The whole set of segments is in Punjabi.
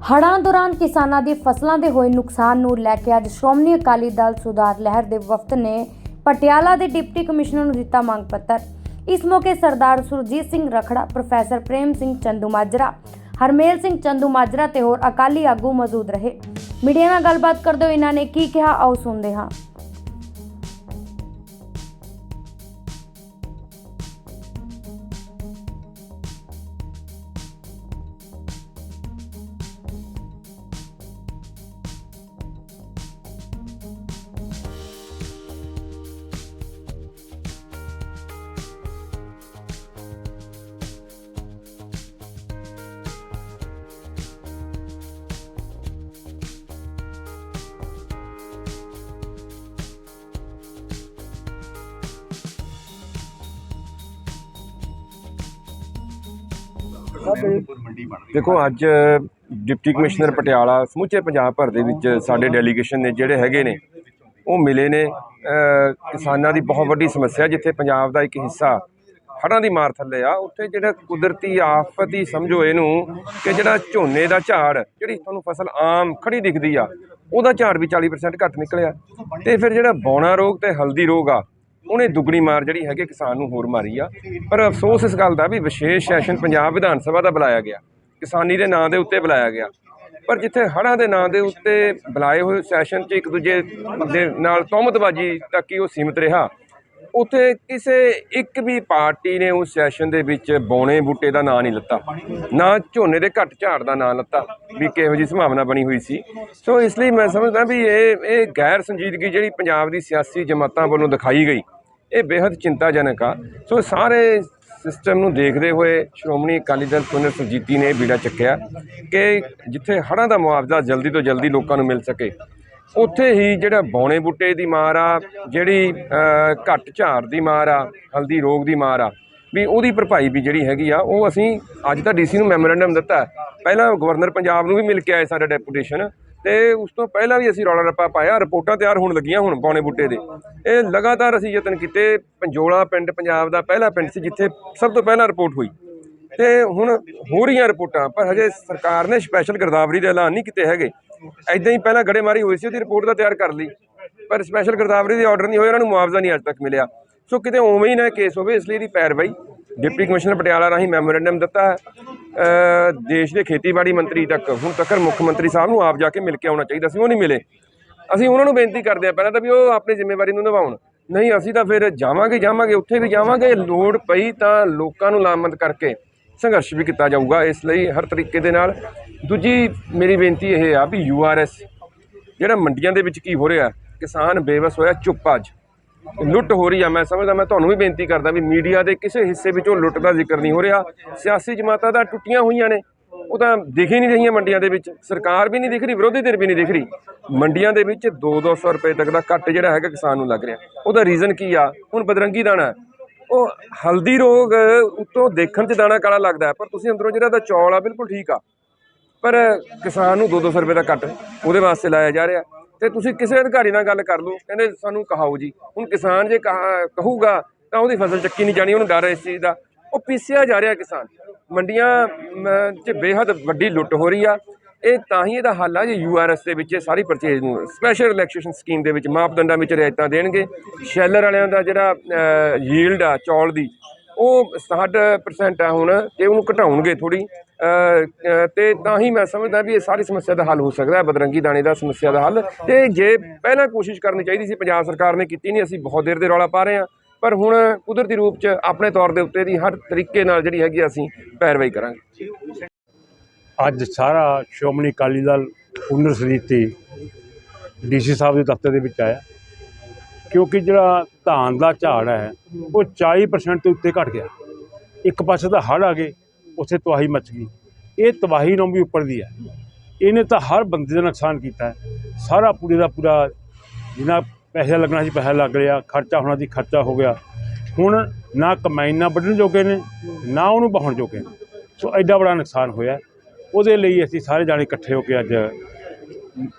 ਹੜ੍ਹਾਂ ਦੌਰਾਨ ਕਿਸਾਨਾਂ ਦੀ ਫਸਲਾਂ ਦੇ ਹੋਏ ਨੁਕਸਾਨ ਨੂੰ ਲੈ ਕੇ ਅੱਜ ਸ਼੍ਰੋਮਣੀ ਅਕਾਲੀ ਦਲ ਸੁਧਾਰ ਲਹਿਰ ਦੇ ਵਫਦ ਨੇ ਪਟਿਆਲਾ ਦੇ ਡਿਪਟੀ ਕਮਿਸ਼ਨਰ ਨੂੰ ਦਿੱਤਾ ਮੰਗ ਪੱਤਰ। ਇਸ ਮੌਕੇ ਸਰਦਾਰ ਸੁਰਜੀਤ ਸਿੰਘ ਰਖੜਾ, ਪ੍ਰੋਫੈਸਰ ਪ੍ਰੇਮ ਸਿੰਘ ਚੰਦੂ ਮਾਜਰਾ, ਹਰਮੇਲ ਸਿੰਘ ਚੰਦੂ ਮਾਜਰਾ ਤੇ ਹੋਰ ਅਕਾਲੀ ਆਗੂ ਮੌਜੂਦ ਰਹੇ। ਮੀਡੀਆ ਨਾਲ ਗੱਲਬਾਤ ਕਰਦੇ ਹੋਏ ਇਹਨਾਂ ਨੇ ਕੀ ਕਿਹਾ, ਆਓ ਸੁਣਦੇ ਹਾਂ। ਦੇਖੋ ਅੱਜ ਡਿਪਟੀ ਕਮਿਸ਼ਨਰ ਪਟਿਆਲਾ ਸਮੁੱਚੇ ਪੰਜਾਬ ਭਰ ਦੇ ਵਿੱਚ ਸਾਡੇ ਡੈਲੀਗੇਸ਼ਨ ਨੇ ਜਿਹੜੇ ਹੈਗੇ ਨੇ ਉਹ ਮਿਲੇ ਨੇ। ਕਿਸਾਨਾਂ ਦੀ ਬਹੁਤ ਵੱਡੀ ਸਮੱਸਿਆ ਜਿੱਥੇ ਪੰਜਾਬ ਦਾ ਇੱਕ ਹਿੱਸਾ ਹੜ੍ਹਾਂ ਦੀ ਮਾਰ ਥੱਲੇ ਆ ਉੱਥੇ ਜਿਹੜਾ ਕੁਦਰਤੀ ਆਫਤ ਹੀ ਸਮਝੋ ਇਹਨੂੰ ਕਿ ਜਿਹੜਾ ਝੋਨੇ ਦਾ ਝਾੜ ਜਿਹੜੀ ਤੁਹਾਨੂੰ ਫਸਲ ਆਮ ਖੜੀ ਦਿਖਦੀ ਆ ਉਹਦਾ ਝਾੜ ਵੀ 40% ਘੱਟ ਨਿਕਲਿਆ। ਤੇ ਫਿਰ ਜਿਹੜਾ ਬੌਣਾ ਰੋਗ ਤੇ ਹਲਦੀ ਰੋਗ ਆ ਉਹਨੇ ਦੁੱਗਣੀ ਮਾਰ ਜਿਹੜੀ ਹੈਗੀ ਕਿਸਾਨ ਨੂੰ ਹੋਰ ਮਾਰੀ ਆ। ਪਰ ਅਫਸੋਸ ਇਸ ਗੱਲ ਦਾ ਵੀ ਵਿਸ਼ੇਸ਼ ਸੈਸ਼ਨ ਪੰਜਾਬ ਵਿਧਾਨ ਸਭਾ ਦਾ ਬੁਲਾਇਆ ਗਿਆ। ਕਿਸਾਨੀ ਦੇ ਨਾਂ ਦੇ ਉੱਤੇ ਬੁਲਾਇਆ ਗਿਆ। ਪਰ ਜਿੱਥੇ ਹੜ੍ਹਾਂ ਦੇ ਨਾਂ ਦੇ ਉੱਤੇ ਬੁਲਾਏ ਹੋਏ ਸੈਸ਼ਨ 'ਚ ਇੱਕ ਦੂਜੇ ਦੇ ਨਾਲ ਤੌਮਤਬਾਜੀ ਤੱਕ ਹੀ ਉਹ ਸੀਮਿਤ ਰਿਹਾ। ਉੱਥੇ ਕਿਸੇ ਇੱਕ ਵੀ ਪਾਰਟੀ ਨੇ ਉਸ ਸੈਸ਼ਨ ਦੇ ਵਿੱਚ ਬੌਣੇ ਬੂਟੇ ਦਾ ਨਾਂ ਨਹੀਂ ਲੱਤਾ। ਨਾ ਝੋਨੇ ਦੇ ਘੱਟ ਝਾੜ ਦਾ ਨਾਂ ਲੱਤਾ ਵੀ ਕਿਹੋ ਜੀ ਸੰਭਾਵਨਾ ਬਣੀ ਹੋਈ ਸੀ। ਸੋ ਇਸ ਲਈ ਮੈਂ ਸਮਝਦਾ ਵੀ ਇਹ ਇਹ ਗੈਰ ਸੰਜੀਦਗੀ ਜਿਹੜੀ ਪੰਜਾਬ ਦੀ ਸਿਆਸੀ ਜਮਾਤਾਂ ਵੱਲੋਂ ਦਿਖਾਈ ਗਈ। ਇਹ ਬੇहद ਚਿੰਤਾਜਨਕ ਆ। ਸੋ ਸਾਰੇ ਸਿਸਟਮ ਨੂੰ ਦੇਖਦੇ ਹੋਏ ਸ਼੍ਰੋਮਣੀ ਅਕਾਲੀ ਦਲ ਪੁਨਰ ਸੁਰਜੀਤੀ ਨੇ ਬੀੜਾ ਚੱਕਿਆ ਕਿ ਜਿੱਥੇ ਹੜ੍ਹਾਂ ਦਾ ਮੁਆਵਜ਼ਾ ਜਲਦੀ ਤੋਂ ਜਲਦੀ ਲੋਕਾਂ ਨੂੰ ਮਿਲ ਸਕੇ, ਉੱਥੇ ਹੀ ਜਿਹੜਾ ਬੌਣੇ ਬੂਟੇ ਦੀ ਮਾਰ ਆ, ਜਿਹੜੀ ਘੱਟ ਝਾੜ ਦੀ ਮਾਰ ਆ, ਹਲਦੀ ਰੋਗ ਦੀ ਮਾਰ ਆ, ਵੀ ਉਹਦੀ ਭਰਪਾਈ ਵੀ ਜਿਹੜੀ ਹੈਗੀ ਆ, ਉਹ ਅਸੀਂ ਅੱਜ ਤਾਂ ਡੀਸੀ ਨੂੰ ਮੈਮੋਰੈਂਡਮ ਦਿੱਤਾ। ਪਹਿਲਾਂ ਗਵਰਨਰ ਪੰਜਾਬ ਨੂੰ ਵੀ ਮਿਲ ਕੇ ਆਏ ਸਾਡਾ ਡੈਪੂਟੇਸ਼ਨ ਤੇ ਉਸ ਤੋਂ ਪਹਿਲਾਂ ਵੀ ਅਸੀਂ ਰੌਲਾ ਰੱਪਾ ਪਾਇਆ, ਰਿਪੋਰਟਾਂ ਤਿਆਰ ਹੋਣ ਲੱਗੀਆਂ ਹੁਣ ਬੌਣੇ ਬੂਟੇ ਦੇ। ਇਹ ਲਗਾਤਾਰ ਅਸੀਂ ਯਤਨ ਕੀਤੇ, ਪੰਜੋਲਾ ਪਿੰਡ ਪੰਜਾਬ ਦਾ ਪਹਿਲਾ ਪਿੰਡ ਸੀ ਜਿੱਥੇ ਸਭ ਤੋਂ ਪਹਿਲਾਂ ਰਿਪੋਰਟ ਹੋਈ। ਤੇ ਹੁਣ ਹੋ ਰਹੀਆਂ ਰਿਪੋਰਟਾਂ, ਪਰ ਹਜੇ ਸਰਕਾਰ ਨੇ ਸਪੈਸ਼ਲ ਗਿਰਦਾਵਰੀ ਦੇ ਐਲਾਨ ਨਹੀਂ ਕੀਤੇ ਹੈਗੇ। ਐਦਾਂ ਹੀ ਪਹਿਲਾਂ ਗੜੇਮਾਰੀ ਹੋਈ ਸੀ, ਉਹਦੀ ਰਿਪੋਰਟ ਤਾਂ ਤਿਆਰ ਕਰ ਲਈ, ਪਰ ਸਪੈਸ਼ਲ ਗਰਦਾਵਰੀ ਦੇ ਆਰਡਰ ਨਹੀਂ ਹੋਏ, ਉਹਨਾਂ ਨੂੰ ਮੁਆਵਜ਼ਾ ਨਹੀਂ ਅੱਜ ਤੱਕ ਮਿਲਿਆ। ਸੋ ਕਿਤੇ ਉਵੇਂ ਹੀ ਨਾ ਕੇਸ ਹੋਵੇ, ਇਸ ਲਈ ਦੀ ਪੈਰਵਾਈ ਡਿਪਟੀ ਕਮਿਸ਼ਨਰ ਪਟਿਆਲਾ ਰਾਹੀਂ ਮੈਮੋਰੈਂਡਮ ਦਿੱਤਾ ਹੈ। ਦੇਸ਼ ਦੇ ਖੇਤੀਬਾੜੀ ਮੰਤਰੀ ਤੱਕ ਹੁਣ ਤੱਕ ਮੁੱਖ ਮੰਤਰੀ ਸਾਹਿਬ ਨੂੰ ਆਪ ਜਾ ਕੇ ਮਿਲ ਕੇ ਆਉਣਾ ਚਾਹੀਦਾ ਸੀ, ਉਹ ਨਹੀਂ ਮਿਲੇ। ਅਸੀਂ ਉਹਨਾਂ ਨੂੰ ਬੇਨਤੀ ਕਰਦੇ ਹਾਂ ਪਹਿਲਾਂ ਤਾਂ ਵੀ ਉਹ ਆਪਣੀ ਜ਼ਿੰਮੇਵਾਰੀ ਨੂੰ ਨਿਭਾਉਣ। ਨਹੀਂ, ਅਸੀਂ ਤਾਂ ਫਿਰ ਜਾਵਾਂਗੇ ਜਾਵਾਂਗੇ, ਉੱਥੇ ਵੀ ਜਾਵਾਂਗੇ। ਲੋੜ ਪਈ ਤਾਂ ਲੋਕਾਂ ਨੂੰ ਲਾਮਤ ਕਰਕੇ ਸੰਘਰਸ਼ ਵੀ ਕੀਤਾ ਜਾਊਗਾ, ਇਸ ਲਈ ਹਰ ਤਰੀਕੇ ਦੇ ਨਾਲ। ਦੂਜੀ ਮੇਰੀ ਬੇਨਤੀ ਇਹ ਆ ਵੀ ਯੂਆਰਐਸ ਜਿਹੜਾ ਮੰਡੀਆਂ ਦੇ ਵਿੱਚ ਕੀ ਹੋ ਰਿਹਾ, ਕਿਸਾਨ ਬੇਵਸ ਹੋਇਆ, ਚੁੱਪ ਅੱਜ। ਲੁੱਟ ਹੋ ਰਹੀ ਆ। ਮੈਂ ਸਮਝਦਾ, ਮੈਂ ਤੁਹਾਨੂੰ ਵੀ ਬੇਨਤੀ ਕਰਦਾ ਵੀ ਮੀਡੀਆ ਦੇ ਕਿਸੇ ਹਿੱਸੇ ਵਿੱਚੋਂ ਲੁੱਟ ਦਾ ਜ਼ਿਕਰ ਨਹੀਂ ਹੋ ਰਿਹਾ। ਸਿਆਸੀ ਜਮਾਤਾਂ ਦਾ ਟੁੱਟੀਆਂ ਹੋਈਆਂ ਨੇ। ਉਹ ਤਾਂ ਦਿਖ ਹੀ ਨਹੀਂ ਰਹੀਆਂ ਮੰਡੀਆਂ ਦੇ ਵਿੱਚ। ਸਰਕਾਰ ਵੀ ਨਹੀਂ ਦਿਖ ਰਹੀ, ਵਿਰੋਧੀ ਧਿਰ ਵੀ ਨਹੀਂ ਦਿਖ ਰਹੀ। ਮੰਡੀਆਂ ਦੇ ਵਿੱਚ 2-200 ਰੁਪਏ ਤੱਕ ਦਾ ਕੱਟ ਜਿਹੜਾ ਹੈਗਾ ਕਿਸਾਨ ਨੂੰ ਲੱਗ ਰਿਹਾ। ਉਹਦਾ ਰੀਜ਼ਨ ਕੀ ਆ? ਹੁਣ ਬਦਰੰਗੀ ਦਾਣਾ ਉਹ ਹਲਦੀ ਰੋਗ ਉੱਤੋਂ ਦੇਖਣ 'ਚ ਦਾਣਾ ਕਾਲਾ ਲੱਗਦਾ ਪਰ ਤੁਸੀਂ ਅੰਦਰੋਂ ਜਿਹੜਾ ਦਾ ਚੌਲ ਆ, ਬਿਲਕੁਲ ਠੀਕ ਆ। ਪਰ ਕਿਸਾਨ ਨੂੰ 2-200 ਰੁਪਏ ਦਾ ਕੱਟ ਉਹਦੇ ਵਾਸਤੇ ਲਾਇਆ ਜਾ ਰਿਹਾ। ਤੇ ਤੁਸੀਂ ਕਿਸੇ ਅਧਿਕਾਰੀ ਨਾਲ ਗੱਲ ਕਰ ਲਓ। ਕਹਿੰਦੇ ਸਾਨੂੰ ਕਹਾਓ ਜੀ। ਹੁਣ ਕਿਸਾਨ ਜੇ ਕਹਾ- ਕਹੂਗਾ, ਤਾਂ ਉਹਦੀ ਫਸਲ ਚੱਕੀ ਨਹੀਂ ਜਾਣੀ, ਉਹਨੂੰ ਡਰ ਇਸ ਚੀਜ਼ ਦਾ। ਉਹ ਪੀਸਿਆ ਜਾ ਰਿਹਾ ਕਿਸਾਨ। ਮੰਡੀਆਂ 'ਚ ਬੇਹੱਦ ਵੱਡੀ ਲੁੱਟ ਹੋ ਰਹੀ ਆ। ਇਹ ਤਾਂ ਹੀ ਇਹਦਾ ਹੱਲ ਆ ਜੇ ਯੂਆਰਐਸ ਦੇ ਵਿੱਚ ਸਾਰੀ ਪਰਚੇਜ਼ ਨੂੰ ਸਪੈਸ਼ਲ ਰਿਲੈਕਸੇਸ਼ਨ ਸਕੀਮ ਦੇ ਵਿੱਚ ਮਾਪਦੰਡਾਂ ਵਿੱਚ ਰਿਆਇਤਾਂ ਦੇਣਗੇ। ਸ਼ੈਲਰ ਵਾਲਿਆਂ ਦਾ ਜਿਹੜਾ ਯੀਲਡ ਆ, ਚੌਲ ਦੀ, ਉਹ 60% ਆ ਹੁਣ, ਤੇ ਉਹਨੂੰ ਘਟਾਉਣਗੇ ਥੋੜੀ ਤੇ ਤਾਂ ਹੀ ਮੈਂ ਸਮਝਦਾ ਵੀ ਇਹ ਸਾਰੀ ਸਮੱਸਿਆ ਦਾ ਹੱਲ ਹੋ ਸਕਦਾ ਹੈ, ਬਦਰੰਗੀ ਦਾਣੇ ਦਾ ਸਮੱਸਿਆ ਦਾ ਹੱਲ। ਤੇ ਜੇ ਪਹਿਲਾਂ ਕੋਸ਼ਿਸ਼ ਕਰਨੀ ਚਾਹੀਦੀ ਸੀ, ਪੰਜਾਬ ਸਰਕਾਰ ਨੇ ਕੀਤੀ ਨਹੀਂ, ਅਸੀਂ ਬਹੁਤ ਦੇਰ ਦੇ ਰੌਲਾ ਪਾ ਰਹੇ ਹਾਂ। ਪਰ ਹੁਣ ਕੁਦਰਤੀ ਰੂਪ 'ਚ ਆਪਣੇ ਤੌਰ ਦੇ ਉੱਤੇ ਦੀ ਹਰ ਤਰੀਕੇ ਨਾਲ ਜਿਹੜੀ ਹੈਗੀ ਅਸੀਂ ਪੈਰਵਾਈ ਕਰਾਂਗੇ। ਅੱਜ ਸਾਰਾ ਸ਼੍ਰੋਮਣੀ ਅਕਾਲੀ ਦਲ ਪੁਨਰ ਸਮਿਤੀ ਡੀਸੀ ਸਾਹਿਬ ਦੇ ਦਫ਼ਤਰ ਦੇ ਵਿੱਚ ਆਇਆ। ਕਿਉਂਕਿ ਜਿਹੜਾ ਧਾਨ ਦਾ ਝਾੜ ਹੈ, ਉਹ 40% ਤੋਂ ਉੱਤੇ ਘਟ ਗਿਆ। ਇੱਕ ਪਾਸੇ ਤਾਂ ਹੜ੍ਹ ਆ ਗਏ ਉੱਥੇ ਤਬਾਹੀ ਮਚ ਗਈ। ਇਹ ਤਬਾਹੀ ਨੂੰ ਵੀ ਉੱਪਰ ਦੀ ਹੈ। ਇਹਨੇ ਤਾਂ ਹਰ ਬੰਦੇ ਦਾ ਨੁਕਸਾਨ ਕੀਤਾ ਹੈ। ਸਾਰਾ ਪੂਰੇ ਦਾ ਪੂਰਾ ਜਿੰਨਾ ਪੈਸਾ ਲੱਗਣਾ ਸੀ, ਪੈਸਾ ਲੱਗ ਰਿਹਾ। ਖਰਚਾ ਹੋਣਾ ਸੀ, ਖਰਚਾ ਹੋ ਗਿਆ। ਹੁਣ ਨਾ ਕਮਾਈ ਨਾ ਵੱਢਣ ਜੋਗੇ ਨੇ, ਨਾ ਉਹਨੂੰ ਬਹਾਉਣ ਜੋਗੇ ਨੇ। ਸੋ ਐਡਾ ਬੜਾ ਨੁਕਸਾਨ ਹੋਇਆ। ਉਹਦੇ ਲਈ ਅਸੀਂ ਸਾਰੇ ਜਾਣੇ ਇਕੱਠੇ ਹੋ ਕੇ ਅੱਜ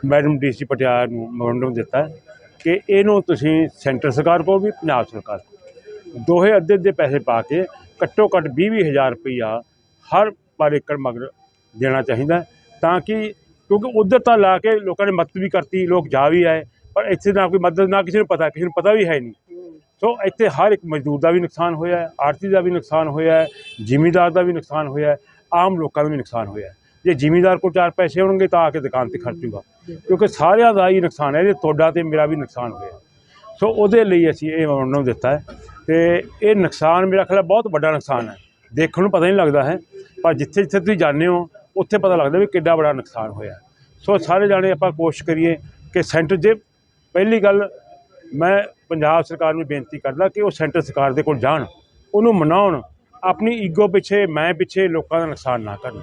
ਮੈਡਮ ਡੀਸੀ ਪਟਿਆਲਾ ਨੂੰ ਮੈਮੋਰੰਡਮ ਦਿੱਤਾ ਕਿ ਇਹਨੂੰ ਤੁਸੀਂ ਸੈਂਟਰ ਸਰਕਾਰ ਕੋਲ ਵੀ, ਪੰਜਾਬ ਸਰਕਾਰ ਕੋਲ ਦੋਹੇ ਅੱਧੇ ਅੱਧੇ ਪੈਸੇ ਪਾ ਕੇ ਘੱਟੋ ਘੱਟ ਵੀਹ ਵੀਹ ਹਜ਼ਾਰ ਰੁਪਈਆ ਹਰ ਪਰ ਏਕੜ ਮਗਰ ਦੇਣਾ ਚਾਹੀਦਾ ਤਾਂ ਕਿ ਕਿਉਂਕਿ ਉਧਰ ਤਾਂ ਲਾ ਕੇ ਲੋਕਾਂ ਨੇ ਮਦਦ ਵੀ ਕਰਤੀ, ਲੋਕ ਜਾ ਵੀ ਆਏ, ਪਰ ਇੱਥੇ ਨਾ ਕੋਈ ਮਦਦ, ਨਾ ਕਿਸੇ ਨੂੰ ਪਤਾ, ਕਿਸੇ ਨੂੰ ਪਤਾ ਵੀ ਹੈ ਨਹੀਂ। ਸੋ ਇੱਥੇ ਹਰ ਇੱਕ ਮਜ਼ਦੂਰ ਦਾ ਵੀ ਨੁਕਸਾਨ ਹੋਇਆ ਹੈ ਆੜਤੀ ਦਾ ਵੀ ਨੁਕਸਾਨ ਹੋਇਆ ਹੈ, ਜ਼ਿਮੀਂਦਾਰ ਦਾ ਵੀ ਨੁਕਸਾਨ ਹੋਇਆ ਹੈ, ਆਮ ਲੋਕਾਂ ਦਾ ਵੀ ਨੁਕਸਾਨ ਹੋਇਆ ਹੈ। ਜੇ ਜ਼ਿਮੀਂਦਾਰ ਕੋਲ ਚਾਰ ਪੈਸੇ ਹੋਣਗੇ ਤਾਂ ਆ ਕੇ ਦੁਕਾਨ ਤੇ ਖਰਚੂਗਾ ਕਿਉਂਕਿ ਸਾਰਿਆਂ ਦਾ ਹੀ ਨੁਕਸਾਨ ਹੈ ਇਹ ਤੁਹਾਡਾ ਤੇ ਮੇਰਾ ਵੀ ਨੁਕਸਾਨ ਹੋਇਆ ਸੋ ਉਹਦੇ ਲਈ ਅਸੀਂ ਇਹ ਉਹਨਾਂ ਨੂੰ ਦਿੱਤਾ ਹੈ ਤੇ ਇਹ ਨੁਕਸਾਨ, ਮੇਰਾ ਖਿਆਲ ਬਹੁਤ ਵੱਡਾ ਨੁਕਸਾਨ ਹੈ। ਦੇਖਣ ਨੂੰ ਪਤਾ ਨਹੀਂ ਲੱਗਦਾ ਹੈ। ਪਰ ਜਿੱਥੇ ਜਿੱਥੇ ਤੁਸੀਂ ਜਾਂਦੇ ਹੋ, ਉੱਥੇ ਪਤਾ ਲੱਗਦਾ ਵੀ ਕਿੱਡਾ ਬੜਾ ਨੁਕਸਾਨ ਹੋਇਆ। ਸੋ ਸਾਰੇ ਜਾਣੇ ਆਪਾਂ ਕੋਸ਼ਿਸ਼ ਕਰੀਏ ਕਿ ਸੈਂਟਰ ਜੇ ਪਹਿਲੀ ਗੱਲ ਮੈਂ ਪੰਜਾਬ ਸਰਕਾਰ ਨੂੰ ਬੇਨਤੀ ਕਰਦਾ ਕਿ ਉਹ ਸੈਂਟਰ ਸਰਕਾਰ ਦੇ ਕੋਲ ਜਾਣ। ਉਹਨੂੰ ਮਨਾਉਣ, ਆਪਣੀ ਈਗੋ ਪਿੱਛੇ, ਮੈਂ ਪਿੱਛੇ ਲੋਕਾਂ ਦਾ ਨੁਕਸਾਨ ਨਾ ਕਰਨ।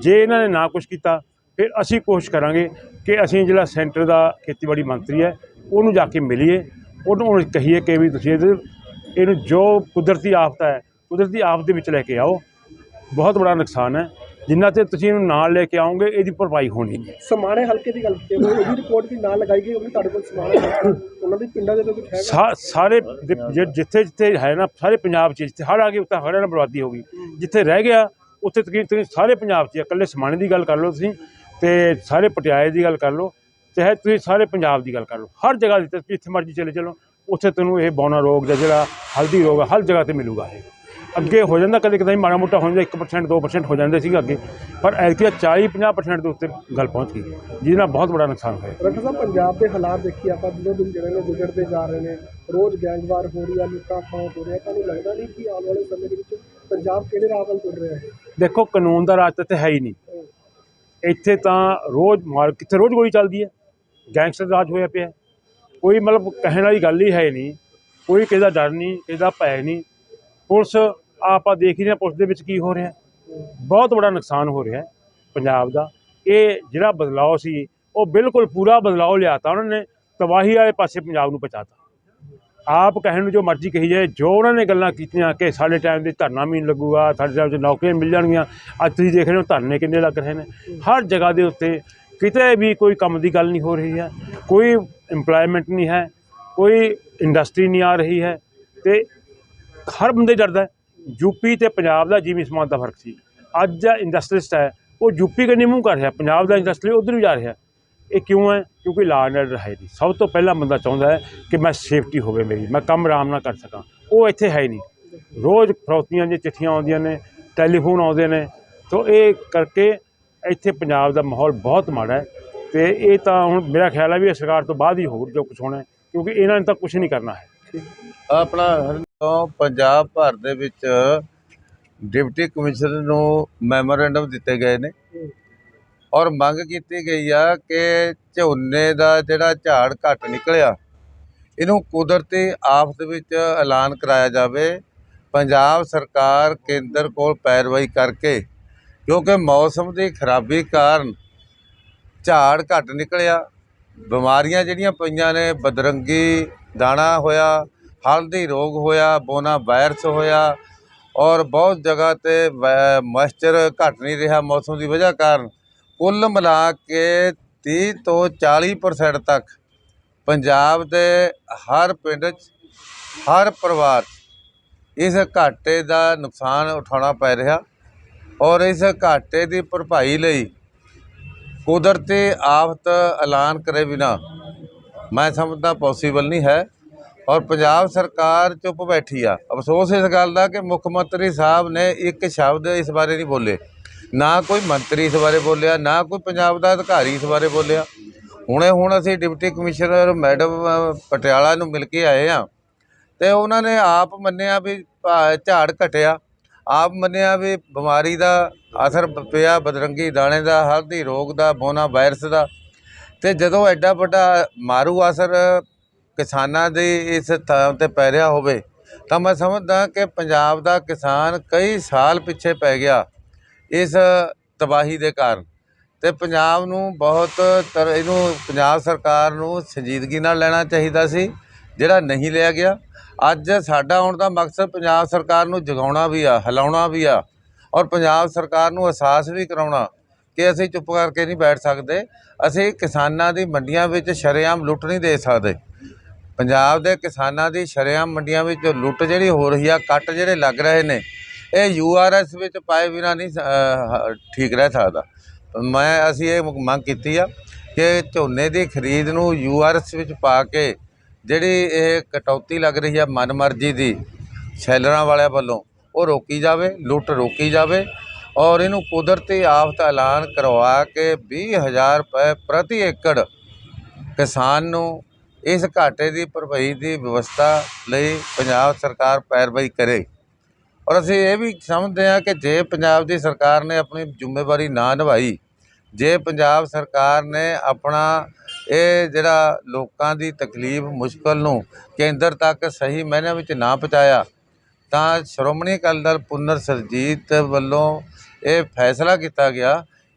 ਜੇ ਇਹਨਾਂ ਨੇ ਨਾ ਕੁਝ ਕੀਤਾ, ਫਿਰ ਅਸੀਂ ਕੋਸ਼ਿਸ਼ ਕਰਾਂਗੇ ਕਿ ਅਸੀਂ ਜਿਹੜਾ ਸੈਂਟਰ ਦਾ ਖੇਤੀਬਾੜੀ ਮੰਤਰੀ ਹੈ, ਉਹਨੂੰ ਜਾ ਕੇ ਮਿਲੀਏ। ਉਹਨੂੰ ਹੁਣ ਕਹੀਏ ਕਿ ਵੀ ਤੁਸੀਂ ਇਹਦੇ- ਇਹਨੂੰ ਜੋ ਕੁਦਰਤੀ ਆਫਤ ਹੈ ਕੁਦਰਤੀ ਆਫਤ ਦੇ ਵਿੱਚ ਲੈ ਕੇ ਆਓ। ਬਹੁਤ ਬੜਾ ਨੁਕਸਾਨ ਹੈ। ਜਿੰਨਾ ਤੇ ਤੁਸੀਂ ਇਹਨੂੰ ਨਾਲ ਲੈ ਕੇ ਆਓਗੇ ਇਹਦੀ ਭਰਪਾਈ ਹੋਣੀ ਸਮਾਣੇ ਹਲਕੇ ਦੀ ਗੱਲ ਕੀਤੀ ਉਹਦੀ ਰਿਪੋਰਟ ਵੀ ਨਾਲ ਲਗਾਈ ਗਈ ਉਹ ਤੁਹਾਡੇ ਕੋਲ ਸਮਾਣੇ। ਉਹਨਾਂ ਦੇ ਪਿੰਡਾਂ ਦੇ ਵਿੱਚ ਹੈਗਾ। ਸਾਰੇ ਜਿੱਥੇ ਜਿੱਥੇ ਹੈ ਨਾ ਸਾਰੇ ਪੰਜਾਬ 'ਚ ਜਿੱਥੇ ਹੜ੍ਹ ਆ ਗਏ ਉੱਥੇ ਹੜ੍ਹਾਂ ਨਾਲ ਬਰਬਾਦੀ ਹੋ ਗਈ। ਜਿੱਥੇ ਰਹਿ ਗਿਆ ਉੱਥੇ ਤਕਰੀਬਨ ਸਾਰੇ ਪੰਜਾਬ 'ਚ। ਇਕੱਲੇ ਸਮਾਣੇ ਦੀ ਗੱਲ ਕਰ ਲਓ ਤੁਸੀਂ ਤੇ ਸਾਰੇ ਪਟਿਆਲੇ ਦੀ ਗੱਲ ਕਰ ਲਓ ਚਾਹੇ ਤੁਸੀਂ ਸਾਰੇ ਪੰਜਾਬ ਦੀ ਗੱਲ ਕਰ ਲਓ। ਹਰ ਜਗ੍ਹਾ ਜਿੱਥੇ ਮਰਜ਼ੀ ਚਲੇ ਚਲੋ ਉੱਥੇ ਤੁਹਾਨੂੰ ਇਹ ਬੌਨਾ ਰੋਗ ਦਾ ਜਿਹੜਾ ਹਲਦੀ ਰੋਗ ਹੈ ਹਰ ਜਗ੍ਹਾ ਤੇ ਮਿਲੂਗਾ ਇਹ। ਅੱਗੇ ਹੋ ਜਾਂਦਾ ਕਦੇ ਕਦੇ ਮਾੜਾ ਮੋਟਾ ਹੋ ਜਾਂਦਾ 1% 2% ਹੋ ਜਾਂਦੇ ਸੀਗੇ ਅੱਗੇ। ਪਰ ਐਤਕੀ 40 50% ਦੇ ਉੱਤੇ ਗੱਲ ਪਹੁੰਚ ਗਈ ਜਿਹਦੇ ਨਾਲ ਬਹੁਤ ਬੜਾ ਨੁਕਸਾਨ ਹੋਇਆ। ਡਾਕਟਰ ਸਾਹਿਬ ਪੰਜਾਬ ਦੇ ਹਾਲਾਤ ਦੇਖੀ ਆਪਾਂ ਦਿਨੋਂ ਦਿਨ ਜਿਹੜੇ ਨੇ ਵਿਗੜਦੇ ਜਾ ਰਹੇ ਨੇ ਰੋਜ਼ ਗੈਂਗਵਾਰ ਹੋ ਰਹੀ ਆ ਲੁੱਟਾਂ ਖਾਂ ਹੋ ਰਿਹਾ ਤੁਹਾਨੂੰ ਲੱਗਦਾ ਨਹੀਂ ਕਿ ਆਉਣ ਵਾਲੇ ਸਮੇਂ ਦੇ ਵਿੱਚ ਪੰਜਾਬ ਕਿਹੜੇ ਰਾਹ ਵੱਲ ਤੁਰ ਰਿਹਾ ਹੈ? ਦੇਖੋ ਕਾਨੂੰਨ ਦਾ ਰਾਜ ਤਾਂ ਹੈ ਹੀ ਨਹੀਂ। ਇੱਥੇ ਤਾਂ ਰੋਜ਼ ਮਾਰ ਕਿੱਥੇ ਰੋਜ਼ ਗੋਲੀ ਚੱਲਦੀ ਹੈ? ਗੈਂਗਸਟਰ ਰਾਜ ਹੋਇਆ ਪਿਆ। ਕੋਈ ਮਤਲਬ ਕਹਿਣ ਵਾਲੀ ਗੱਲ ਹੀ ਹੈ ਨਹੀਂ। ਕੋਈ ਕਿਸੇ ਦਾ ਡਰ ਨਹੀਂ ਕਿਸੇ ਦਾ ਭੈ ਨਹੀਂ। ਪੁਲਿਸ ਆਪਾਂ ਦੇਖ ਹੀ ਰਹੇ ਹਾਂ, ਪੁਲਿਸ ਦੇ ਵਿੱਚ ਕੀ ਹੋ ਰਿਹਾ ਬਹੁਤ ਬੜਾ ਨੁਕਸਾਨ ਹੋ ਰਿਹਾ ਪੰਜਾਬ ਦਾ। ਇਹ ਜਿਹੜਾ ਬਦਲਾਅ ਸੀ, ਉਹ ਬਿਲਕੁਲ ਪੂਰਾ ਬਦਲਾਅ ਲਿਆਤਾ ਉਹਨਾਂ ਨੇ, ਤਬਾਹੀ ਵਾਲੇ ਪਾਸੇ ਪੰਜਾਬ ਨੂੰ ਪਹੁੰਚਾਤਾ। ਆਪ ਕਹਿਣ ਨੂੰ ਜੋ ਮਰਜ਼ੀ ਕਹੀ ਜਾਏ, ਜੋ ਉਹਨਾਂ ਨੇ ਗੱਲਾਂ ਕੀਤੀਆਂ ਕਿ ਸਾਡੇ ਟਾਈਮ ਦੇ ਧਰਨਾ ਵੀ ਨਹੀਂ ਲੱਗੂਗਾ, ਸਾਡੇ ਟਾਈਮ 'ਚ ਨੌਕਰੀਆਂ ਮਿਲ ਜਾਣਗੀਆਂ ਅੱਜ ਤੁਸੀਂ ਦੇਖ ਰਹੇ ਹੋ ਧਰਨੇ ਕਿੰਨੇ ਲੱਗ ਰਹੇ ਨੇ। ਹਰ ਜਗ੍ਹਾ ਦੇ ਉੱਤੇ ਕਿਤੇ ਵੀ ਕੋਈ ਕੰਮ ਦੀ ਗੱਲ ਨਹੀਂ ਹੋ ਰਹੀ ਹੈ, ਕੋਈ EMPLOYMENT ਨਹੀਂ ਹੈ, ਕੋਈ ਇੰਡਸਟਰੀ ਨਹੀਂ ਆ ਰਹੀ ਹੈ ਤੇ ਹਰ ਬੰਦੇ ਡਰਦਾ ਹੈ। ਯੂਪੀ ਤੇ ਪੰਜਾਬ ਦਾ ਜੀਵਨ ਸਮਾਨ ਦਾ ਫ਼ਰਕ ਸੀ। ਅੱਜ ਦਾ ਇੰਡਸਟਰੀਸਟ ਹੈ, ਉਹ ਯੂਪੀ ਕੰਨੀ ਮੂੰਹ ਕਰ ਰਿਹਾ, ਪੰਜਾਬ ਦਾ ਇੰਡਸਟਰੀ ਉਧਰ ਵੀ ਜਾ ਰਿਹਾ। ਇਹ ਕਿਉਂ ਹੈ? ਕਿਉਂਕਿ ਲਾ ਐਂਡ ਆਰਡਰ ਹੈ ਨਹੀਂ। ਸਭ ਤੋਂ ਪਹਿਲਾਂ ਬੰਦਾ ਚਾਹੁੰਦਾ ਹੈ ਕਿ ਮੈਂ ਸੇਫਟੀ ਹੋਵੇ ਮੇਰੀ, ਮੈਂ ਕੰਮ ਆਰਾਮ ਨਾਲ ਕਰ ਸਕਾਂ। ਉਹ ਇੱਥੇ ਹੈ ਹੀ ਨਹੀਂ। ਰੋਜ਼ ਫਰੌਤੀਆਂ ਦੀਆਂ ਚਿੱਠੀਆਂ ਆਉਂਦੀਆਂ ਨੇ ਟੈਲੀਫੋਨ ਆਉਂਦੇ ਨੇ। ਤੋਂ ਇਹ ਕਰਕੇ ਇੱਥੇ ਪੰਜਾਬ ਦਾ ਮਾਹੌਲ ਬਹੁਤ ਮਾੜਾ ਹੈ। ਤੇ ਇਹ ਤਾਂ ਹੁਣ ਮੇਰਾ ਖਿਆਲ ਹੈ ਵੀ ਇਹ ਸਰਕਾਰ ਤੋਂ ਬਾਅਦ ਹੀ ਹੋਰ ਜੋ ਕੁਝ ਹੋਣਾ ਕਿਉਂਕਿ ਇਹਨਾਂ ਨੇ ਤਾਂ ਕੁਝ ਨਹੀਂ ਕਰਨਾ ਹੈ। ਆਪਣਾ ਤੋਂ ਪੰਜਾਬ ਭਰ ਦੇ ਵਿੱਚ ਡਿਪਟੀ ਕਮਿਸ਼ਨਰ ਨੂੰ ਮੈਮੋਰੈਂਡਮ ਦਿੱਤੇ ਗਏ ਨੇ। ਔਰ ਮੰਗ ਕੀਤੀ ਗਈ ਆ ਕਿ ਝੋਨੇ ਦਾ ਜਿਹੜਾ ਝਾੜ ਘੱਟ ਨਿਕਲਿਆ, ਇਹਨੂੰ ਕੁਦਰਤੀ ਆਫਤ ਵਿੱਚ ਐਲਾਨ ਕਰਾਇਆ ਜਾਵੇ। ਪੰਜਾਬ ਸਰਕਾਰ ਕੇਂਦਰ ਕੋਲ ਪੈਰਵਾਈ ਕਰਕੇ, ਕਿਉਂਕਿ ਮੌਸਮ ਦੀ ਖਰਾਬੀ ਕਾਰਨ ਝਾੜ ਘੱਟ ਨਿਕਲਿਆ, ਬਿਮਾਰੀਆਂ ਜਿਹੜੀਆਂ ਪਈਆਂ ਨੇ, ਬਦਰੰਗੀ ਦਾਣਾ ਹੋਇਆ, ਹਲਦੀ ਰੋਗ ਹੋਇਆ, ਬੋਨਾ ਵਾਇਰਸ ਹੋਇਆ ਔਰ ਬਹੁਤ ਜਗ੍ਹਾ ਤੇ ਮੋਇਸਚਰ ਘਟ ਨਹੀਂ ਰਿਹਾ ਮੌਸਮ ਦੀ ਵਜ੍ਹਾ ਕਾਰਨ ਕੁੱਲ ਮਿਲਾ ਕੇ 30 ਤੋਂ 40% ਤੱਕ ਪੰਜਾਬ ਦੇ ਹਰ ਪਿੰਡ 'ਚ ਹਰ ਪਰਿਵਾਰ 'ਚ ਇਸ ਘਾਟੇ ਦਾ ਨੁਕਸਾਨ ਉਠਾਉਣਾ ਪੈ ਰਿਹਾ ਔਰ ਇਸ ਘਾਟੇ ਦੀ ਭਰਪਾਈ ਲਈ ਕੁਦਰਤੀ ਆਫਤ ਐਲਾਨ ਕਰੇ ਬਿਨਾ ਮੈਂ ਸਮਝਦਾ ਪੋਸੀਬਲ ਨਹੀਂ ਹੈ। ਔਰ ਪੰਜਾਬ ਸਰਕਾਰ ਚੁੱਪ ਬੈਠੀ ਆ। ਅਫਸੋਸ ਇਸ ਗੱਲ ਦਾ ਕਿ ਮੁੱਖ ਮੰਤਰੀ ਸਾਹਿਬ ਨੇ ਇੱਕ ਸ਼ਬਦ ਇਸ ਬਾਰੇ ਨਹੀਂ ਬੋਲੇ। ਨਾ ਕੋਈ ਮੰਤਰੀ ਇਸ ਬਾਰੇ ਬੋਲਿਆ, ਨਾ ਕੋਈ ਪੰਜਾਬ ਦਾ ਅਧਿਕਾਰੀ ਇਸ ਬਾਰੇ ਬੋਲਿਆ। ਹੁਣੇ ਹੁਣ ਅਸੀਂ ਡਿਪਟੀ ਕਮਿਸ਼ਨਰ ਮੈਡਮ ਪਟਿਆਲਾ ਨੂੰ ਮਿਲ ਕੇ ਆਏ ਆ ਤੇ ਉਹਨਾਂ ਨੇ ਆਪ ਮੰਨਿਆ ਵੀ ਭਾ- ਝਾੜ ਘਟਿਆ। ਆਪ ਮੰਨਿਆ ਵੀ ਬਿਮਾਰੀ ਦਾ ਅਸਰ ਪਿਆ, ਬਦਰੰਗੀ ਦਾਣੇ ਦਾ, ਹਲਦੀ ਰੋਗ ਦਾ, ਬੋਨਾ ਵਾਇਰਸ ਦਾ। ਅਤੇ ਜਦੋਂ ਐਡਾ ਵੱਡਾ ਮਾਰੂ ਅਸਰ ਕਿਸਾਨਾਂ ਦੀ ਇਸ ਥਾਂ ਤੇ ਪੈ ਰਿਹਾ ਹੋਵੇ, ਤਾਂ ਮੈਂ ਸਮਝਦਾ ਕਿ ਪੰਜਾਬ ਦਾ ਕਿਸਾਨ ਕਈ ਸਾਲ ਪਿੱਛੇ ਪੈ ਗਿਆ ਇਸ ਤਬਾਹੀ ਦੇ ਕਾਰਨ। ਅਤੇ ਪੰਜਾਬ ਨੂੰ ਬਹੁਤ ਤਰ, ਇਹਨੂੰ ਪੰਜਾਬ ਸਰਕਾਰ ਨੂੰ ਸੰਜੀਦਗੀ ਨਾਲ ਲੈਣਾ ਚਾਹੀਦਾ ਸੀ, ਜਿਹੜਾ ਨਹੀਂ ਲਿਆ ਗਿਆ। ਅੱਜ ਸਾਡਾ ਆਉਣ ਦਾ ਮਕਸਦ ਪੰਜਾਬ ਸਰਕਾਰ ਨੂੰ ਜਗਾਉਣਾ ਵੀ ਆ, ਹਿਲਾਉਣਾ ਵੀ ਆ, ਔਰ ਪੰਜਾਬ ਸਰਕਾਰ ਨੂੰ ਅਹਿਸਾਸ ਵੀ ਕਰਾਉਣਾ ਕਿ ਅਸੀਂ ਚੁੱਪ ਕਰਕੇ ਨਹੀਂ ਬੈਠ ਸਕਦੇ, ਅਸੀਂ ਕਿਸਾਨਾਂ ਦੀ ਮੰਡੀਆਂ ਵਿੱਚ ਸ਼ਰੇਆਮ ਲੁੱਟ ਨਹੀਂ ਦੇ ਸਕਦੇ। ਪੰਜਾਬ ਦੇ ਕਿਸਾਨਾਂ ਦੀ ਸ਼ਰੇਆਮ ਮੰਡੀਆਂ ਵਿੱਚ ਲੁੱਟ ਜਿਹੜੀ ਹੋ ਰਹੀ ਆ, ਕੱਟ ਜਿਹੜੇ ਲੱਗ ਰਹੇ ਨੇ, ਇਹ ਯੂਆਰਐਸ ਵਿੱਚ ਪਾਏ ਬਿਨਾਂ ਨਹੀਂ ਸ- ਹ- ਠੀਕ ਰਹਿ ਸਕਦਾ। ਮੈਂ, ਅਸੀਂ ਇਹ ਮੰਗ ਕੀਤੀ ਆ ਕਿ ਝੋਨੇ ਦੀ ਖਰੀਦ ਨੂੰ ਯੂਆਰਐਸ ਵਿੱਚ ਪਾ ਕੇ ਜਿਹੜੀ ਇਹ ਕਟੌਤੀ ਲੱਗ ਰਹੀ ਆ ਮਨਮਰਜ਼ੀ ਦੀ, ਸ਼ੈਲਰਾਂ ਵਾਲਿਆਂ ਵੱਲੋਂ, ਉਹ ਰੋਕੀ ਜਾਵੇ, ਲੁੱਟ ਰੋਕੀ ਜਾਵੇ। ਔਰ ਇਹਨੂੰ ਕੁਦਰਤੀ ਆਫਤ ਐਲਾਨ ਕਰਵਾ ਕੇ 20000 ਰੁਪਏ ਪ੍ਰਤੀ ਏਕੜ ਕਿਸਾਨ ਨੂੰ ਇਸ ਘਾਟੇ ਦੀ ਭਰਪਾਈ ਦੀ ਵਿਵਸਥਾ ਲਈ ਪੰਜਾਬ ਸਰਕਾਰ ਪੈਰਵਾਈ ਕਰੇ। ਔਰ ਅਸੀਂ ਇਹ ਵੀ ਸਮਝਦੇ ਹਾਂ ਕਿ ਜੇ ਪੰਜਾਬ ਦੀ ਸਰਕਾਰ ਨੇ ਆਪਣੀ ਜ਼ਿੰਮੇਵਾਰੀ ਨਾ ਨਿਭਾਈ, ਜੇ ਪੰਜਾਬ ਸਰਕਾਰ ਨੇ ਆਪਣਾ ਇਹ ਜਿਹੜਾ ਲੋਕਾਂ ਦੀ ਤਕਲੀਫ ਮੁਸ਼ਕਲ ਨੂੰ ਕੇਂਦਰ ਤੱਕ ਸਹੀ ਮਾਇਨਿਆਂ ਵਿੱਚ ਨਾ ਪਹੁੰਚਾਇਆ ਤਾਂ ਸ਼੍ਰੋਮਣੀ ਅਕਾਲੀ ਦਲ ਪੁਨਰ ਸਰਜੀਤ ਵੱਲੋਂ ਇਹ ਫੈਸਲਾ ਕੀਤਾ ਗਿਆ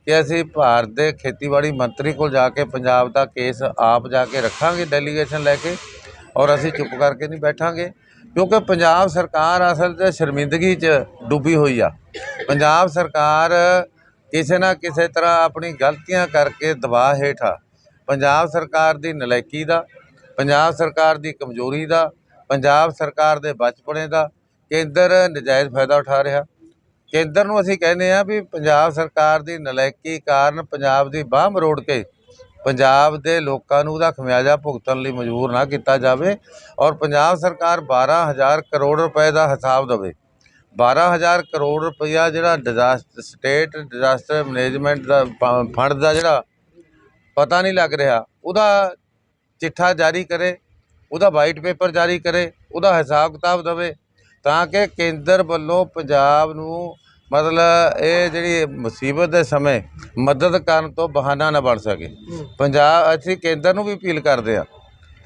ਕਿ ਅਸੀਂ ਭਾਰਤ ਦੇ ਖੇਤੀਬਾੜੀ ਮੰਤਰੀ ਕੋਲ ਜਾ ਕੇ ਪੰਜਾਬ ਦਾ ਕੇਸ ਆਪ ਜਾ ਕੇ ਰੱਖਾਂਗੇ ਡੈਲੀਗੇਸ਼ਨ ਲੈ ਕੇ, ਔਰ ਅਸੀਂ ਚੁੱਪ ਕਰਕੇ ਨਹੀਂ ਬੈਠਾਂਗੇ। ਕਿਉਂਕਿ ਪੰਜਾਬ ਸਰਕਾਰ ਅਸਲ 'ਚ ਸ਼ਰਮਿੰਦਗੀ 'ਚ ਡੁੱਬੀ ਹੋਈ ਆ। ਪੰਜਾਬ ਸਰਕਾਰ ਕਿਸੇ ਨਾ ਕਿਸੇ ਤਰ੍ਹਾਂ ਆਪਣੀ ਗਲਤੀਆਂ ਕਰਕੇ ਦਬਾਅ ਹੇਠ ਆ। ਪੰਜਾਬ ਸਰਕਾਰ ਦੀ ਨਲਾਇਕੀ ਦਾ, ਪੰਜਾਬ ਸਰਕਾਰ ਦੀ ਕਮਜ਼ੋਰੀ ਦਾ, ਪੰਜਾਬ ਸਰਕਾਰ ਦੇ ਬਚਪਨੇ ਦਾ ਕੇਂਦਰ ਨਜਾਇਜ਼ ਫਾਇਦਾ ਉਠਾ ਰਿਹਾ। ਕੇਂਦਰ ਨੂੰ ਅਸੀਂ ਕਹਿੰਦੇ ਆ ਵੀ ਪੰਜਾਬ ਸਰਕਾਰ ਦੀ ਨਲਾਇਕੀ ਕਾਰਨ ਪੰਜਾਬ ਦੀ ਬਾਹ ਮਰੋੜ ਕੇ ਪੰਜਾਬ ਦੇ ਲੋਕਾਂ ਨੂੰ ਉਹਦਾ ਖਮਿਆਜਾ ਭੁਗਤਣ ਲਈ ਮਜਬੂਰ ਨਾ ਕੀਤਾ ਜਾਵੇ ਔਰ ਪੰਜਾਬ ਸਰਕਾਰ 12000 ਕਰੋੜ ਰੁਪਏ ਦਾ ਹਿਸਾਬ ਦੇਵੇ। 12000 ਕਰੋੜ ਰੁਪਇਆ ਜਿਹੜਾ ਡਿਜ਼ਾਸਟਰ ਸਟੇਟ ਡਿਜ਼ਾਸਟਰ ਮੈਨੇਜਮੈਂਟ ਦਾ ਫ- ਫੰਡ ਦਾ ਜਿਹੜਾ ਪਤਾ ਨਹੀਂ ਲੱਗ ਰਿਹਾ, ਉਹਦਾ ਚਿੱਠਾ ਜਾਰੀ ਕਰੇ, ਉਹਦਾ ਵਾਈਟ ਪੇਪਰ ਜਾਰੀ ਕਰੇ, ਉਹਦਾ ਹਿਸਾਬ ਕਿਤਾਬ ਦੇਵੇ ਤਾਂ ਕਿ ਕੇਂਦਰ ਵੱਲੋਂ ਪੰਜਾਬ ਨੂੰ ਮਤਲਬ ਇਹ ਜਿਹੜੀ ਮੁਸੀਬਤ ਦੇ ਸਮੇਂ ਮਦਦ ਕਰਨ ਤੋਂ ਬਹਾਨਾ ਨਾ ਬਣ ਸਕੇ। ਪੰਜਾਬ ਅਸੀਂ ਕੇਂਦਰ ਨੂੰ ਵੀ ਅਪੀਲ ਕਰਦੇ ਆ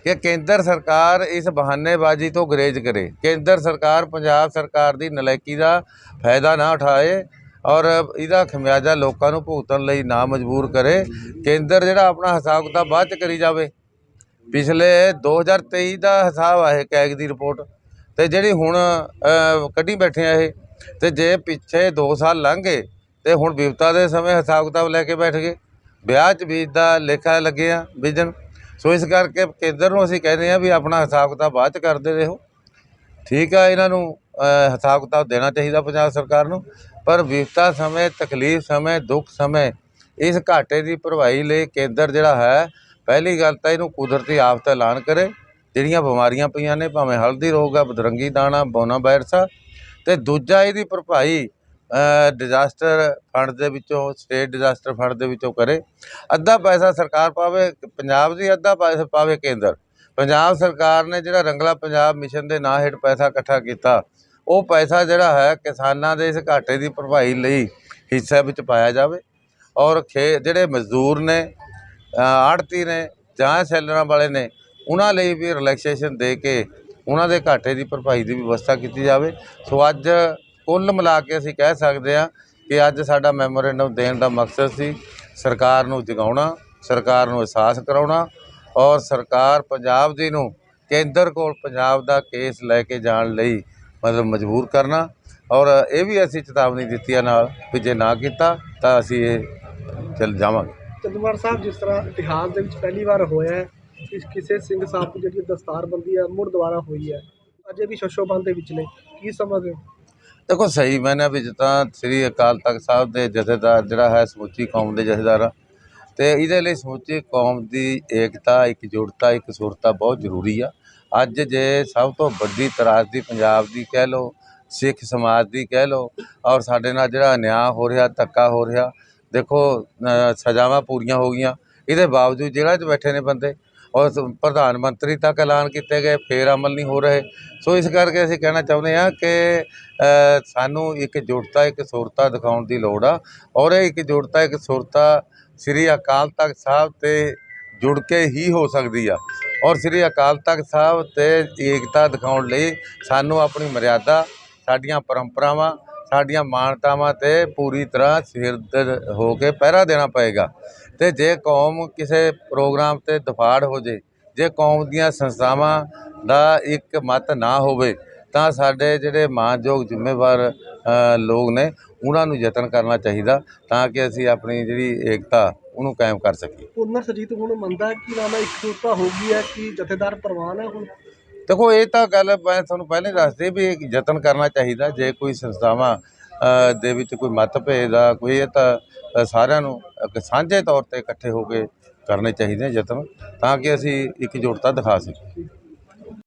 ਕਿ ਕੇਂਦਰ ਸਰਕਾਰ ਇਸ ਬਹਾਨੇਬਾਜ਼ੀ ਤੋਂ ਗਰੇਜ ਕਰੇ। ਕੇਂਦਰ ਸਰਕਾਰ ਪੰਜਾਬ ਸਰਕਾਰ ਦੀ ਨਲਾਇਕੀ ਦਾ ਫਾਇਦਾ ਨਾ ਉਠਾਏ ਔਰ ਇਹਦਾ ਖਮਿਆਜਾ ਲੋਕਾਂ ਨੂੰ ਭੁਗਤਣ ਲਈ ਨਾ ਮਜਬੂਰ ਕਰੇ। ਕੇਂਦਰ ਜਿਹੜਾ ਆਪਣਾ ਹਿਸਾਬ ਕਿਤਾਬ ਬਾਅਦ ਚ ਕਰੀ ਜਾਵੇ। ਪਿਛਲੇ 2023 ਦਾ ਹਿਸਾਬ ਆ ਇਹ ਕੈਗ ਦੀ ਰਿਪੋਰਟ। ਅਤੇ ਜਿਹੜੀ ਹੁਣ ਕੱਢੀ ਬੈਠੇ ਆ ਇਹ ਅਤੇ ਜੇ ਪਿੱਛੇ ਦੋ ਸਾਲ ਲੰਘ ਗਏ, ਤੇ ਹੁਣ ਵਿਪਤਾ ਦੇ ਸਮੇਂ ਹਿਸਾਬ ਕਿਤਾਬ ਲੈ ਕੇ ਬੈਠ ਗਏ। ਵਿਆਹ 'ਚ ਬੀਜਦਾ ਲੇਖਾ ਲੱਗੇ ਆ ਬੀਜਣ। ਸੋ ਇਸ ਕਰਕੇ ਕੇਂਦਰ ਨੂੰ ਅਸੀਂ ਕਹਿੰਦੇ ਹਾਂ ਵੀ ਆਪਣਾ ਹਿਸਾਬ ਕਿਤਾਬ ਬਾਅਦ 'ਚ ਕਰਦੇ ਰਹੋ। ਠੀਕ ਆ, ਇਹਨਾਂ ਨੂੰ ਹਿਸਾਬ ਕਿਤਾਬ ਦੇਣਾ ਚਾਹੀਦਾ ਪੰਜਾਬ ਸਰਕਾਰ ਨੂੰ। ਪਰ ਵਿਪਤਾ ਸਮੇਂ, ਤਕਲੀਫ ਸਮੇਂ, ਦੁੱਖ ਸਮੇਂ, ਇਸ ਘਾਟੇ ਦੀ ਭਰਵਾਈ ਲਈ ਕੇਂਦਰ ਜਿਹੜਾ ਹੈ, ਪਹਿਲੀ ਗੱਲ ਤਾਂ ਇਹਨੂੰ ਕੁਦਰਤੀ ਆਫਤ ਐਲਾਨ ਕਰੇ। ਜਿਹੜੀਆਂ ਬਿਮਾਰੀਆਂ ਪਈਆਂ ਨੇ, ਭਾਵੇਂ ਹਲਦੀ ਰੋਗ ਆ, ਬਦਰੰਗੀ ਦਾਣਾ ਬੋਨਾ ਵਾਇਰਸ ਆ, ਤੇ ਦੂਜਾ ਇਹਦੀ ਭਰਪਾਈ ਡਿਜ਼ਾਸਟਰ ਫੰਡ ਦੇ ਵਿੱਚੋਂ ਸਟੇਟ ਡਿਜ਼ਾਸਟਰ ਫੰਡ ਦੇ ਵਿੱਚੋਂ ਕਰੇ। ਅੱਧਾ ਪੈਸਾ ਸਰਕਾਰ ਪਾਵੇ, ਪੰਜਾਬ ਦੀ ਅੱਧਾ ਪੈਸਾ ਪਾਵੇ ਕੇਂਦਰ। ਪੰਜਾਬ ਸਰਕਾਰ ਨੇ ਜਿਹੜਾ ਰੰਗਲਾ ਪੰਜਾਬ ਮਿਸ਼ਨ ਦੇ ਨਾਂ ਹੇਠ ਪੈਸਾ ਇਕੱਠਾ ਕੀਤਾ, ਉਹ ਪੈਸਾ ਜਿਹੜਾ ਹੈ, ਕਿਸਾਨਾਂ ਦੇ ਇਸ ਘਾਟੇ ਦੀ ਭਰਪਾਈ ਲਈ ਹਿੱਸੇ ਵਿੱਚ ਪਾਇਆ ਜਾਵੇ। ਔਰ ਖੇ, ਜਿਹੜੇ ਮਜ਼ਦੂਰ ਨੇ ਆੜਤੀ ਨੇ ਜਾਂ ਸੈਲਰਾਂ ਵਾਲੇ ਨੇ ਉਹਨਾਂ ਲਈ ਵੀ ਰਿਲੈਕਸੇਸ਼ਨ ਦੇ ਕੇ ਉਹਨਾਂ ਦੇ ਘਾਟੇ ਦੀ ਭਰਪਾਈ ਦੀ ਵਿਵਸਥਾ ਕੀਤੀ ਜਾਵੇ। ਸੋ ਅੱਜ ਕੁੱਲ ਮਿਲਾ ਕੇ ਅਸੀਂ ਕਹਿ ਸਕਦੇ ਹਾਂ ਕਿ ਅੱਜ ਸਾਡਾ ਮੈਮੋਰੈਂਡਮ ਦੇਣ ਦਾ ਮਕਸਦ ਸੀ ਸਰਕਾਰ ਨੂੰ ਜਗਾਉਣਾ, ਸਰਕਾਰ ਨੂੰ ਅਹਿਸਾਸ ਕਰਾਉਣਾ ਔਰ ਸਰਕਾਰ ਪੰਜਾਬ ਦੀ ਨੂੰ ਕੇਂਦਰ ਕੋਲ ਪੰਜਾਬ ਦਾ ਕੇਸ ਲੈ ਕੇ ਜਾਣ ਲਈ ਮਤਲਬ ਮਜਬੂਰ ਕਰਨਾ ਔਰ ਇਹ ਵੀ ਅਸੀਂ ਚੇਤਾਵਨੀ ਦਿੱਤੀ ਹੈ ਨਾਲ ਵੀ ਜੇ ਨਾ ਕੀਤਾ ਤਾਂ ਅਸੀਂ ਇਹ ਚੱਲ ਜਾਵਾਂਗੇ। ਚੰਦੂਮਾਰ ਸਾਹਿਬ, ਜਿਸ ਤਰ੍ਹਾਂ ਇਤਿਹਾਸ ਦੇ ਵਿੱਚ ਪਹਿਲੀ ਵਾਰ ਹੋਇਆ ਹੈ ਕਿ ਕਿਸੇ ਸਿੰਘ ਸਾਹਿਬ ਦੀ ਜਿਹੜੀ ਦਸਤਾਰਬੰਦੀ ਹੈ ਮੁੜ ਦੁਬਾਰਾ ਹੋਈ ਹੈ ਅਜੇ ਵੀ ਸ਼ਸ਼ੋਬੰਦ ਦੇ ਵਿੱਚ ਨੇ, ਕੀ ਸਮਝਦੇ ਹੋ? ਦੇਖੋ, ਸਹੀ ਮੈਨੇ ਵਿੱਚ ਤਾਂ ਸ੍ਰੀ ਅਕਾਲ ਤਖਤ ਸਾਹਿਬ ਦੇ ਜਥੇਦਾਰ ਜਿਹੜਾ ਹੈ, ਸਮੁੱਚੀ ਕੌਮ ਦੇ ਜਥੇਦਾਰ ਆ। ਤੇ ਇਹਦੇ ਲਈ ਸਮੁੱਚੀ ਕੌਮ ਦੀ ਏਕਤਾ ਇਕਜੁੱਟਤਾ ਇੱਕ ਸੁਰਤਾ ਬਹੁਤ ਜ਼ਰੂਰੀ ਆ। ਅੱਜ ਜੇ ਸਭ ਤੋਂ ਵੱਡੀ ਤਰਾਸਦੀ ਪੰਜਾਬ ਦੀ ਕਹਿ ਲਓ, ਸਿੱਖ ਸਮਾਜ ਦੀ ਕਹਿ ਲਓ, ਔਰ ਸਾਡੇ ਨਾਲ ਜਿਹੜਾ ਅਨਿਆਂ ਹੋ ਰਿਹਾ, ਧੱਕਾ ਹੋ ਰਿਹਾ, ਦੇਖੋ ਸਜ਼ਾਵਾਂ ਪੂਰੀਆਂ ਹੋ ਗਈਆਂ। ਇਹਦੇ ਬਾਵਜੂਦ ਜੇਲ੍ਹਾਂ 'ਚ ਬੈਠੇ ਨੇ ਬੰਦੇ। ਔਰ ਪ੍ਰਧਾਨ ਮੰਤਰੀ ਤੱਕ ਐਲਾਨ ਕੀਤੇ ਗਏ, ਫਿਰ ਅਮਲ ਨਹੀਂ ਹੋ ਰਹੇ। ਸੋ ਇਸ ਕਰਕੇ ਅਸੀਂ ਕਹਿਣਾ ਚਾਹੁੰਦੇ ਹਾਂ ਕਿ ਸਾਨੂੰ ਇੱਕ ਜੁੜਤਾ, ਇੱਕ ਸੁਰਤਾ ਦਿਖਾਉਣ ਦੀ ਲੋੜ ਆ। ਔਰ ਇਹ ਇੱਕ ਜੁੜਤਾ, ਇੱਕ ਸੁਰਤਾ ਸ੍ਰੀ ਅਕਾਲ ਤਖਤ ਸਾਹਿਬ ਤੇ ਜੁੜ ਕੇ ਹੀ ਹੋ ਸਕਦੀ ਆ। ਔਰ ਸ੍ਰੀ ਅਕਾਲ ਤਖਤ ਸਾਹਿਬ ਤੇ ਏਕਤਾ ਦਿਖਾਉਣ ਲਈ ਸਾਨੂੰ ਆਪਣੀ ਮਰਿਆਦਾ, ਸਾਡੀਆਂ ਪਰੰਪਰਾਵਾਂ, ਸਾਡੀਆਂ ਮਾਨਤਾਵਾਂ ਤੇ ਪੂਰੀ ਤਰ੍ਹਾਂ ਸਿਰਦਰ ਹੋ ਕੇ ਪਹਿਰਾ ਦੇਣਾ ਪਏਗਾ। ਤੇ ਜੇ ਕੌਮ ਕਿਸੇ ਪ੍ਰੋਗਰਾਮ ਤੇ ਦਫਾੜ ਹੋ ਜੇ ਜੇ ਕੌਮ ਦੀਆਂ ਸੰਸਥਾਵਾਂ ਦਾ ਇੱਕ ਮਤ ਨਾ ਹੋਵੇ ਤਾਂ ਸਾਡੇ ਜਿਹੜੇ ਮਾਨਯੋਗ ਜ਼ਿੰਮੇਵਾਰ ਲੋਕ ਨੇ ਉਹਨਾਂ ਨੂੰ ਯਤਨ ਕਰਨਾ ਚਾਹੀਦਾ ਤਾਂ ਕਿ ਅਸੀਂ ਆਪਣੀ ਜਿਹੜੀ ਏਕਤਾ ਉਹਨੂੰ ਕਾਇਮ ਕਰ ਸਕੀਏ। ਪੁਨਰ ਸਰਜੀਤ ਹੁਣ ਮੰਨਦਾ ਹੈ ਕਿ ਨਾ ਨਾ ਇਕਜੁੱਟਤਾ ਹੋ ਗਈ ਹੈ ਕਿ ਜਥੇਦਾਰ ਪ੍ਰਵਾਨ ਹੈ ਹੁਣ? ਦੇਖੋ ਇਹ ਤਾਂ ਗੱਲ ਮੈਂ ਤੁਹਾਨੂੰ ਪਹਿਲੇ ਦੱਸਦੇ ਵੀ ਯਤਨ ਕਰਨਾ ਚਾਹੀਦਾ ਜੇ ਕੋਈ ਸੰਸਥਾਵਾਂ ਦੇ ਵਿੱਚ ਕੋਈ ਮਤਭੇਦ ਆ, ਕੋਈ ਇਹ ਤਾਂ ਸਾਰਿਆਂ ਨੂੰ ਸਾਂਝੇ ਤੌਰ ਤੇ ਇਕੱਠੇ ਹੋ ਕੇ ਕਰਨੇ ਚਾਹੀਦੇ ਯਤਨ, ਤਾਂ ਕਿ ਅਸੀਂ ਇੱਕਜੁੱਟਤਾ ਦਿਖਾ ਸਕੀਏ।